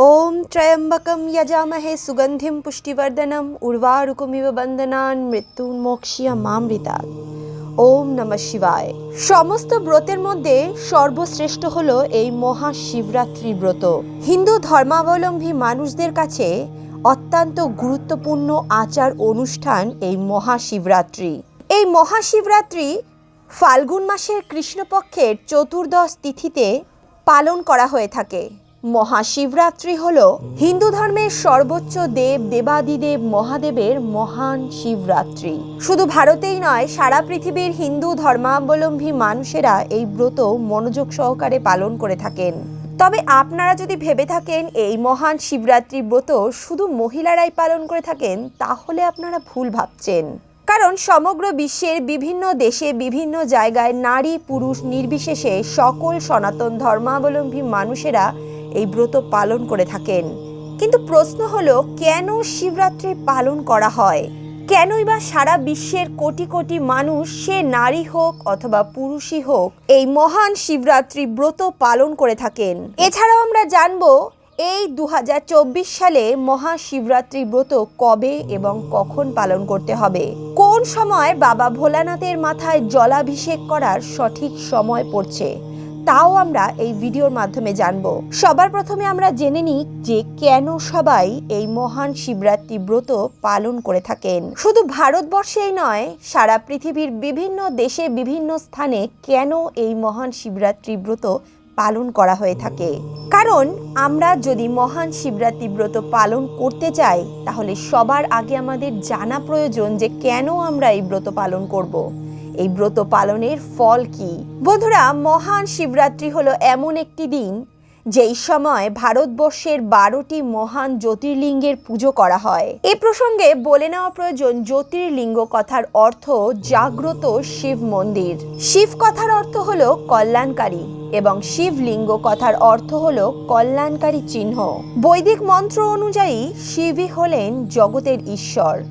ॐ त्र्यम्बकं यजामहे सुगन्धिं पुष्टिवर्धनम् उर्वारुकमिव बन्दनान् মৃত্যুন্মোক্ষিয়া মামৃতা ওম নমঃ শিবায় সমস্ত ব্রতের মধ্যে সর্বশ্রেষ্ঠ হলো এই মহাশিবরাত্রি ব্রত হিন্দু ধর্মাবলম্বী মানুষদের কাছে অত্যন্ত গুরুত্বপূর্ণ আচার অনুষ্ঠান এই মহাশিবরাত্রি এই মহাশিবরাত্রি ফাল্গুন মাসের কৃষ্ণপক্ষের চতুর্দশ তিথিতে পালন করা হয়ে থাকে মহাশিবরাত্রি হল হিন্দু ধর্মের সর্বোচ্চ দেব, দেবাদিদেব, মহাদেবের মহান শিবরাত্রি। শুধু ভারতেই নয়, সারা পৃথিবীর হিন্দু ধর্মাবলম্বী মানুষেরা এই ব্রত মনোযোগ সহকারে পালন করে থাকেন। তবে আপনারা যদি ভেবে থাকেন, এই মহান শিবরাত্রি ব্রত শুধু মহিলারাই পালন করে থাকেন, তাহলে আপনারা ভুল ভাবছেন। কারণ সমগ্র বিশ্বের বিভিন্ন দেশে, বিভিন্ন জায়গায় নারী, পুরুষ নির্বিশেষে সকল সনাতন ধর্মাবলম্বী মানুষেরা এই ব্রত পালন করে থাকেন। কিন্তু প্রশ্ন হলো, কেন শিবরাত্রি পালন করা হয়? কেনই বা সারা বিশ্বের কোটি কোটি মানুষ সে নারী হোক অথবা পুরুষই হোক, এই মহান শিবরাত্রি ব্রত পালন করে থাকেন? এছাড়াও আমরা জানব, এই দু হাজার চব্বিশ সালে মহাশিবরাত্রি ব্রত কবে এবং কখন পালন করতে হবে? কোন সময় বাবা ভোলানাথের মাথায় জলাভিষেক করার সঠিক সময় পড়ছে? তাও আমরা এই ভিডিওর মাধ্যমে জানব। সবার প্রথমে আমরা জেনে নিই যে কেন সবাই এই মহান শিবরাত্রি ব্রত পালন করে থাকেন। শুধু ভারতবর্ষেই নয়, সারা পৃথিবীর বিভিন্ন দেশে বিভিন্ন স্থানে কেন এই মহান শিবরাত্রি ব্রত পালন করা হয়ে থাকে? কারণ আমরা যদি মহান শিবরাত্রি ব্রত পালন করতে চাই, তাহলে সবার আগে আমাদের জানা প্রয়োজন যে কেন আমরা এই ব্রত পালন করব। এই ব্রত পালনের ফল কি? বন্ধুরা, মহান শিবরাত্রি হলো এমন একটি দিন যেই সময় ভারতবর্ষের বারোটি মহান জ্যোতির্লিঙ্গের পুজো করা হয়। এ প্রসঙ্গে বলে নেওয়া প্রয়োজন, জ্যোতির্লিঙ্গ কথার অর্থ জাগ্রত শিব মন্দির। শিব কথার অর্থ হলো কল্যাণকারী এবং শিবলিঙ্গ কথার অর্থ হলো কল্যাণকারী চিহ্ন। বৈদিক মন্ত্র অনুযায়ী শিবই হলেন জগতের ঈশ্বর,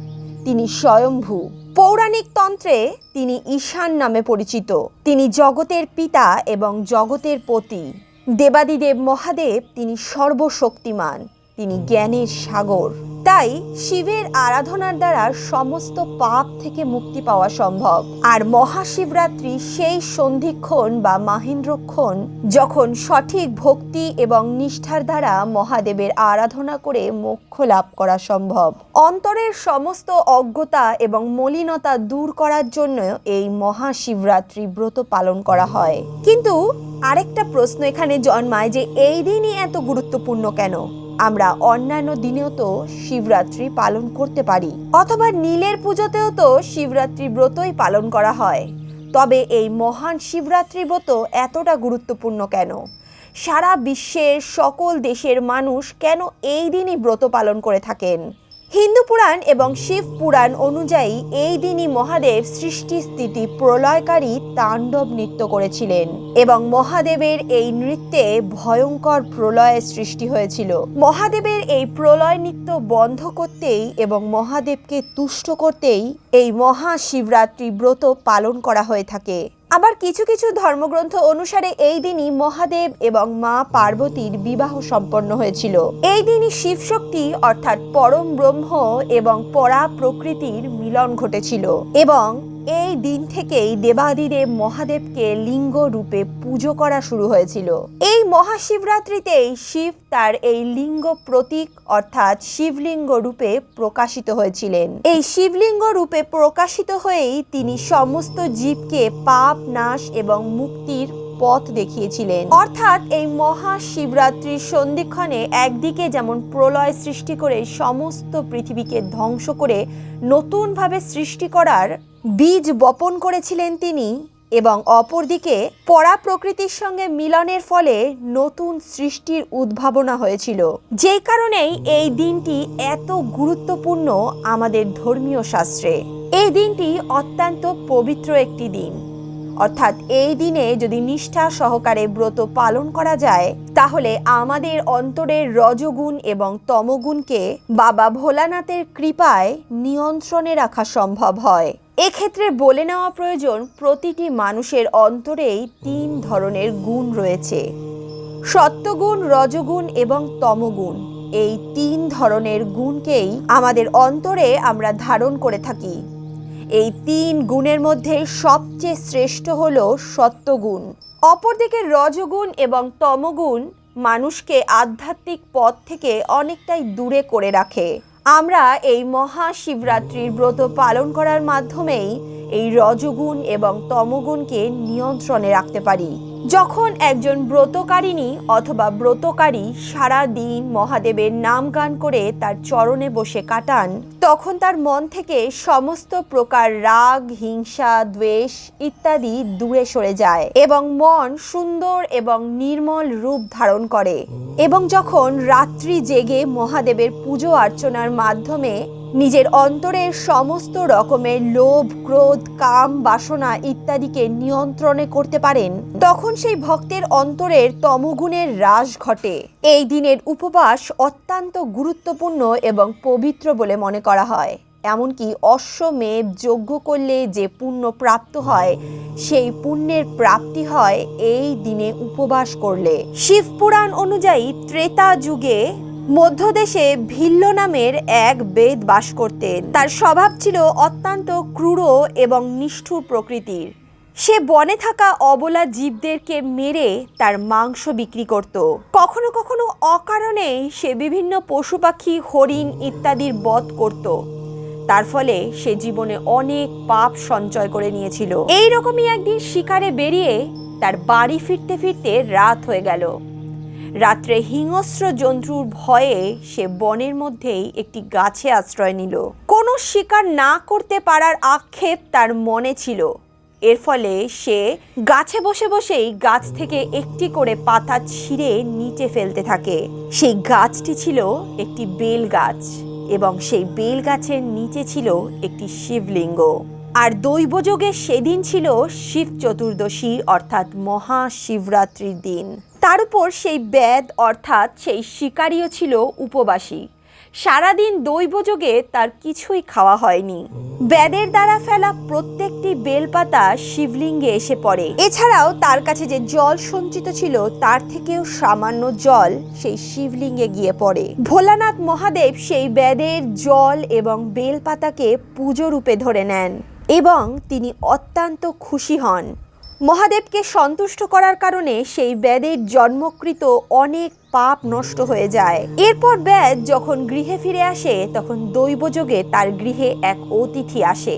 তিনি স্বয়ম্ভু। পৌরাণিক তন্ত্রে তিনি ঈশান নামে পরিচিত। তিনি জগতের পিতা এবং জগতের পতি। দেবাদিদেব মহাদেব তিনি সর্বশক্তিমান। তিনি জ্ঞানের সাগর। তাই শিবের আরাধনার দ্বারা সমস্ত পাপ থেকে মুক্তি পাওয়া সম্ভব। আর মহাশিবরাত্রি সেই সন্ধিক্ষণ বা মাহেন্দ্রক্ষণ যখন সঠিক ভক্তি এবং নিষ্ঠার দ্বারা মহাদেবের আরাধনা করে মোক্ষ লাভ করা সম্ভব। অন্তরের সমস্ত অজ্ঞতা এবং মলিনতা দূর করার জন্য এই মহাশিবরাত্রি ব্রত পালন করা হয়। কিন্তু আরেকটা প্রশ্ন এখানে জন্মায় যে এই দিনই এত গুরুত্বপূর্ণ কেন? আমরা অন্যান্য দিনেও তো শিবরাত্রি পালন করতে পারি, অথবা নীলের পুজোতেও তো শিবরাত্রি ব্রতই পালন করা হয়। তবে এই মহান শিবরাত্রি ব্রত এতটা গুরুত্বপূর্ণ কেন? সারা বিশ্বের সকল দেশের মানুষ কেন এই দিনই ব্রত পালন করে থাকেন? হিন্দু পুরাণ এবং শিব পুরাণ অনুযায়ী এই দিনই মহাদেব সৃষ্টি স্থিতি প্রলয়কারী তাণ্ডব নৃত্য করেছিলেন এবং মহাদেবের এই নৃত্যে ভয়ঙ্কর প্রলয়ের সৃষ্টি হয়েছিল। মহাদেবের এই প্রলয় নৃত্য বন্ধ করতেই এবং মহাদেবকে তুষ্ট করতেই এই মহাশিবরাত্রি ব্রত পালন করা হয়ে থাকে। আবার কিছু কিছু ধর্মগ্রন্থ অনুসারে এই দিনই মহাদেব এবং মা পার্বতীর বিবাহ সম্পন্ন হয়েছিল। এই দিনই শিবশক্তি অর্থাৎ পরম ব্রহ্ম এবং পরা প্রকৃতির মিলন ঘটেছিল এবং এই দিন থেকেই দেবাদিদেব মহাদেবকে লিঙ্গ রূপে পুজো করা শুরু হয়েছিল। এই মহাশিবরাত্রিতেই শিব তার এই লিঙ্গ প্রতীক অর্থাৎ শিবলিঙ্গ রূপে প্রকাশিত হয়েছিলেন। এই শিবলিঙ্গ রূপে প্রকাশিত হয়েই তিনি সমস্ত জীবকে পাপ, নাশ এবং মুক্তির পথ দেখিয়েছিলেন। অর্থাৎ এই মহাশিবরাত্রির সন্ধিক্ষণে একদিকে যেমন প্রলয় সৃষ্টি করে সমস্ত পৃথিবীকে ধ্বংস করে নতুনভাবে সৃষ্টি করার বীজ বপন করেছিলেন তিনি এবং অপরদিকে পরা প্রকৃতির সঙ্গে মিলনের ফলে নতুন সৃষ্টির উদ্ভাবনা হয়েছিল। যেই কারণেই এই দিনটি এত গুরুত্বপূর্ণ আমাদের ধর্মীয় শাস্ত্রে। এই দিনটি অত্যন্ত পবিত্র একটি দিন। অর্থাৎ এই দিনে যদি নিষ্ঠা সহকারে ব্রত পালন করা যায়, তাহলে আমাদের অন্তরের রজগুণ এবং তমগুণকে বাবা ভোলানাথের কৃপায় নিয়ন্ত্রণে রাখা সম্ভব হয়। এক্ষেত্রে বলে নেওয়া প্রয়োজন, প্রতিটি মানুষের অন্তরেই তিন ধরনের গুণ রয়েছে। সত্যগুণ, রজগুণ এবং তমগুণ। এই তিন ধরনের গুণকেই আমাদের অন্তরে আমরা ধারণ করে থাকি। এই তিন গুণের মধ্যে সবচেয়ে শ্রেষ্ঠ হল সত্যগুণ। অপরদিকে রজগুণ এবং তমগুণ মানুষকে আধ্যাত্মিক পথ থেকে অনেকটাই দূরে করে রাখে। আমরা এই মহাশিবরাত্রির ব্রত পালন করার মাধ্যমেই এই রজগুণ এবং তমগুণকে নিয়ন্ত্রণে রাখতে পারি। যখন একজন ব্রতকারিণী অথবা ব্রতকারী সারা দিন মহাদেবের নাম গান করে তার চরণে বসে কাটান, তখন তার মন থেকে সমস্ত প্রকার রাগ, হিংসা, দ্বেষ ইত্যাদি দূরে সরে যায় এবং মন সুন্দর এবং নির্মল রূপ ধারণ করে। এবং যখন রাত্রি জেগে মহাদেবের পুজো অর্চনার মাধ্যমে নিজের অন্তরের সমস্ত রকমের লোভ, ক্রোধ, কাম, বাসনা ইত্যাদিকে নিয়ন্ত্রণে করতে পারেন। তখন সেই ভক্তের অন্তরের তমগুণের হ্রাস ঘটে। এই দিনের উপবাস অত্যন্ত গুরুত্বপূর্ণ এবং পবিত্র বলে মনে করা হয়। এমনকি অশ্বমেধ যজ্ঞ করলে যে পুণ্য প্রাপ্ত হয়, সেই পুণ্যের প্রাপ্তি হয় এই দিনে উপবাস করলে। শিবপুরাণ অনুযায়ী ত্রেতা যুগে মধ্যদেশে ভিল্ল নামের এক বেদ বাস করতেন। তার স্বভাব ছিল অত্যন্ত ক্রূর এবং নিষ্ঠুর প্রকৃতির। সে বনে থাকা অবলা জীবদেরকে মেরে তার মাংস বিক্রি করত। কখনো কখনো অকারণেই সে বিভিন্ন পশু পাখি, হরিণ ইত্যাদির বধ করত। তার ফলে সে জীবনে অনেক পাপ সঞ্চয় করে নিয়েছিল। এই রকমই একদিন শিকারে বেরিয়ে তার বাড়ি ফিরতে ফিরতে রাত হয়ে গেল। রাত্রে হিংস্র জন্তুর ভয়ে সে বনের মধ্যেই একটি গাছে আশ্রয় নিল। কোনো শিকার না করতে পারার আক্ষেপ তার মনে ছিল। এর ফলে সে গাছে বসে বসেই গাছ থেকে একটি করে পাতা ছিঁড়ে নিচে ফেলতে থাকে। সেই গাছটি ছিল একটি বেল গাছ এবং সেই বেল গাছের নিচে ছিল একটি শিবলিঙ্গ। আর দৈবযোগে সেদিন ছিল শিব চতুর্দশী অর্থাৎ মহাশিবরাত্রির দিন। তার উপর সেই ব্যাদ অর্থাৎ সেই শিকারীও ছিল উপবাসী। সারাদিন দৈবযোগে তার কিছুই খাওয়া হয়নি। ব্যাদের দ্বারা ফেলা প্রত্যেকটি বেলপাতা শিবলিঙ্গে এসে পড়ে। এছাড়াও তার কাছে যে জল সঞ্চিত ছিল, তার থেকেও সামান্য জল সেই শিবলিঙ্গে গিয়ে পড়ে। ভোলানাথ মহাদেব সেই ব্যাদের জল এবং বেলপাতাকে পুজো রূপে ধরে নেন এবং তিনি অত্যন্ত খুশি হন। মহাদেবকে সন্তুষ্ট করার কারণে সেই ব্যাদের জন্মকৃত অনেক পাপ নষ্ট হয়ে যায়। এরপর ব্যাদ যখন গৃহে ফিরে আসে, তখন দৈবযোগে তার গৃহে এক অতিথি আসে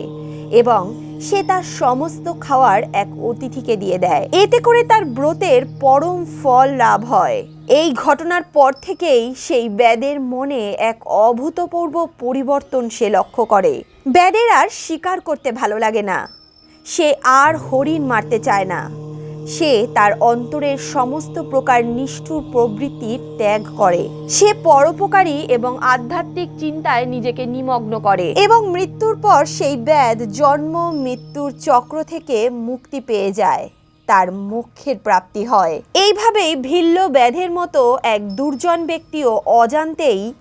এবং সে তার সমস্ত খাওয়ার এক অতিথিকে দিয়ে দেয়। এতে করে তার ব্রতের পরম ফল লাভ হয়। এই ঘটনার পর থেকেই সেই ব্যাদের মনে এক অভূতপূর্ব পরিবর্তন সে লক্ষ্য করে। ব্যাদের আর শিকার করতে ভালো লাগে না। সে আর হরিণ মারতে চায় না। সে তার অন্তরের সমস্ত প্রকার নিষ্ঠুর প্রবৃত্তির ত্যাগ করে। সে পরোপকারী এবং আধ্যাত্মিক চিন্তায় নিজেকে নিমগ্ন করে এবং মৃত্যুর পর সেই ব্যাধ জন্ম, মৃত্যুর চক্র থেকে মুক্তি পেয়ে যায়। তার মোক্ষের প্রাপ্তি হয়। এইভাবেই ভিল্ল ব্যাধের মতো এক দুর্জন ব্যক্তিও অজান্তেই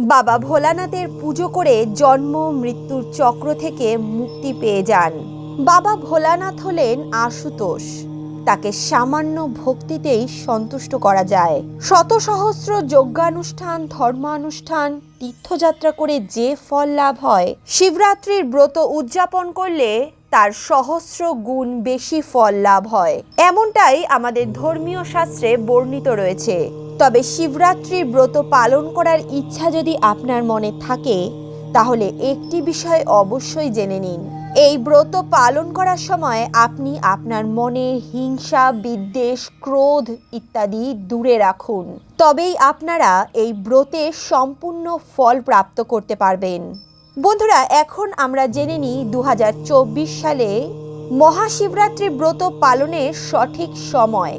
বাবা ভোলানাথের পুজো করে জন্ম, মৃত্যুর চক্র থেকে মুক্তি পেয়ে যান। বাবা ভোলানাথ হলেন আশুতোষ। তাকে সামান্য ভক্তিতেই সন্তুষ্ট করা যায়। শত সহস্র যজ্ঞানুষ্ঠান, ধর্মানুষ্ঠান, তীর্থযাত্রা করে যে ফল লাভ হয়, শিবরাত্রির ব্রত উদযাপন করলে তার সহস্র গুণ বেশি ফল লাভ হয়। এমনটাই আমাদের ধর্মীয় শাস্ত্রে বর্ণিত রয়েছে। তবে শিবরাত্রির ব্রত পালন করার ইচ্ছা যদি আপনার মনে থাকে, তাহলে একটি বিষয় অবশ্যই জেনে নিন। এই ব্রত পালন করার সময় আপনি আপনার মনের হিংসা, বিদ্বেষ, ক্রোধ ইত্যাদি দূরে রাখুন। তবেই আপনারা এই ব্রতের সম্পূর্ণ ফল প্রাপ্ত করতে পারবেন। বন্ধুরা, এখন আমরা জেনে নিই দু হাজার চব্বিশ সালে মহাশিবরাত্রি ব্রত পালনের সঠিক সময়।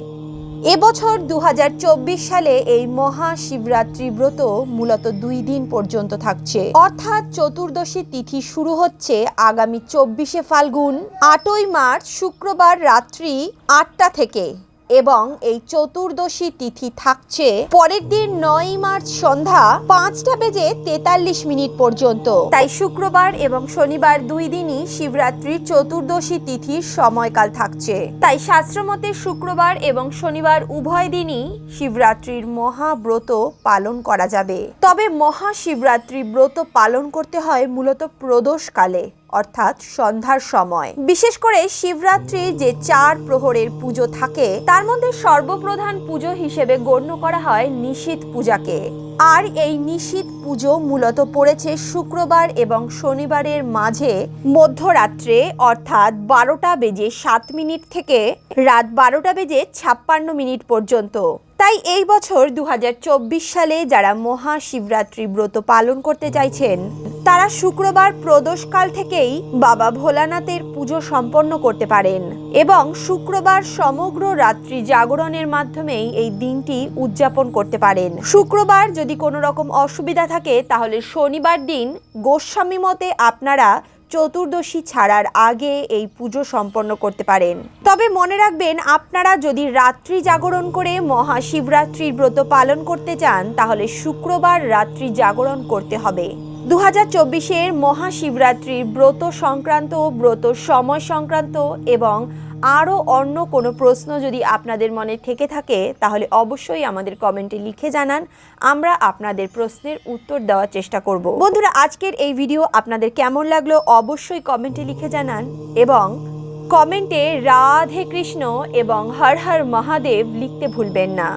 এবছর দু হাজার চব্বিশ সালে এই মহা শিবরাত্রি ব্রত মূলত দুই দিন পর্যন্ত থাকছে। অর্থাৎ চতুর্দশী তিথি শুরু হচ্ছে আগামী চব্বিশে ফাল্গুন, আটই মার্চ শুক্রবার রাত্রি আটটা থেকে। এবং এই চতুর্দশী তিথি থাকছে পরের দিন নয় মার্চ সন্ধ্যা পাঁচটা বেজে তেতাল্লিশ মিনিট পর্যন্ত। তাই শুক্রবার এবং শনিবার দুই দিনই শিবরাত্রির চতুর্দশী তিথির সময়কাল থাকছে। তাই শাস্ত্রমতে শুক্রবার এবং শনিবার উভয় দিনই শিবরাত্রির মহাব্রত পালন করা যাবে। তবে মহাশিবরাত্রি ব্রত পালন করতে হয় মূলত প্রদোষকালে। অর্থাৎ সন্ধ্যার সময়। বিশেষ করে শিবরাত্রির যে চার প্রহরের পুজো থাকে, তার মধ্যে সর্বপ্রধান পুজো হিসেবে গণ্য করা হয় নিশীত পূজাকে। আর এই নিশীত পুজো মূলত পড়েছে শুক্রবার এবং শনিবারের মাঝে মধ্যরাত্রে, অর্থাৎ বারোটা বেজে সাত মিনিট থেকে রাত বারোটা বেজে ছাপ্পান্ন মিনিট পর্যন্ত। তাই এই বছর দু হাজার চব্বিশ সালে যারা মহাশিবরাত্রি ব্রত পালন করতে চাইছেন, তারা শুক্রবার প্রদোষকাল থেকেই বাবা ভোলানাথের পুজো সম্পন্ন করতে পারেন এবং শুক্রবার সমগ্র রাত্রি জাগরণের মাধ্যমেই এই দিনটি উদযাপন করতে পারেন। শুক্রবার যদি কোনো রকম অসুবিধা থাকে, তাহলে শনিবার দিন গোস্বামী মতে আপনারা চতুর্দশী ছাড়ার আগে এই পুজো সম্পন্ন করতে পারেন। তবে মনে রাখবেন, আপনারা যদি রাত্রি জাগরণ করে মহাশিবরাত্রির ব্রত পালন করতে চান, তাহলে শুক্রবার রাত্রি জাগরণ করতে হবে। দু হাজার চব্বিশের মহাশিবরাত্রির ব্রত সংক্রান্ত, ব্রত সময় সংক্রান্ত এবং আরও অন্য কোনো প্রশ্ন যদি আপনাদের মনে থেকে থাকে, তাহলে অবশ্যই আমাদের কমেন্টে লিখে জানান। আমরা আপনাদের প্রশ্নের উত্তর দেওয়ার চেষ্টা করব। বন্ধুরা, আজকের এই ভিডিও আপনাদের কেমন লাগল অবশ্যই কমেন্টে লিখে জানান এবং কমেন্টে রাধে কৃষ্ণ এবং হর হর মহাদেব লিখতে ভুলবেন না।